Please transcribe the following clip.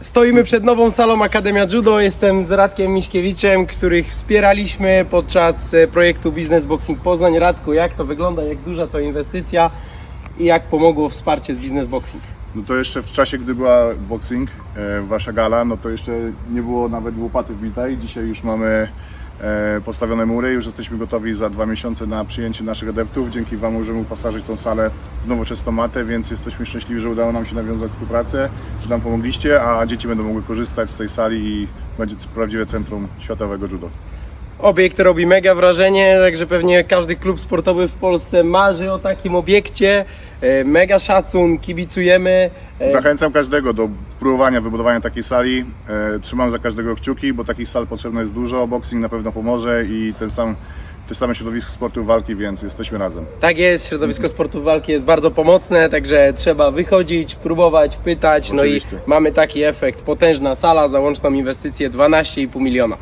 Stoimy przed nową salą Akademia Judo. Jestem z Radkiem Miśkiewiczem, których wspieraliśmy podczas e, projektu Business Boxing Poznań. Radku, jak to wygląda, jak duża to inwestycja i jak pomogło wsparcie z Business Boxing? No to jeszcze w czasie, gdy była boxing, e, wasza gala, no to jeszcze nie było nawet łopaty wbitej. Dzisiaj już mamy postawione mury, już jesteśmy gotowi za dwa miesiące na przyjęcie naszych adeptów. Dzięki Wam możemy uposażyć tą salę w nowoczesną matę, więc jesteśmy szczęśliwi, że udało nam się nawiązać współpracę, że nam pomogliście, a dzieci będą mogły korzystać z tej sali i będzie prawdziwe centrum światowego judo. Obiekt robi mega wrażenie, także pewnie każdy klub sportowy w Polsce marzy o takim obiekcie. E, Mega szacun, kibicujemy. E, Zachęcam każdego do próbowania wybudowania takiej sali. E, Trzymam za każdego kciuki, bo takich sal potrzebne jest dużo. Boxing na pewno pomoże i ten sam, to same środowisko sportu walki, więc jesteśmy razem. Tak jest, środowisko sportu walki jest bardzo pomocne, także trzeba wychodzić, próbować, pytać. No i Oczywiście. mamy taki efekt. Potężna sala za łączną inwestycję 12,5 miliona.